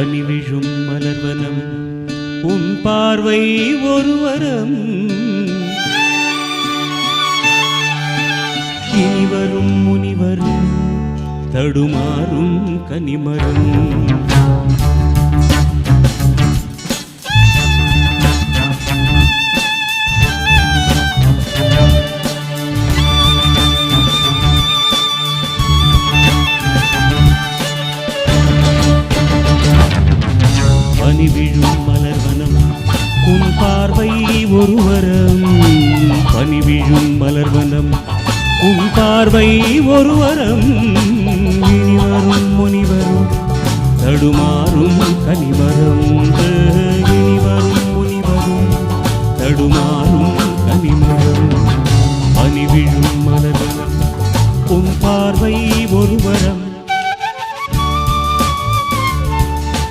பனிவிழும் மலர்வனம் உன் பார்வை ஒருவரம் இனிவரும் முனிவரும் தடுமாறும் கனிமரும். பனி விழும் மலர்வனம் உன் பார்வை ஒருவரம் பனி விழும் மலர்வனம் உன் பார்வை ஒருவரம் இனிவரும் முனிவரும் தடுமாறும் கனிவரம் இனிவரும் முனிவரும் தடுமாறும் கனிமரம். பனி விழும் மலர்வனம் உன் பார்வை ஒருவரம்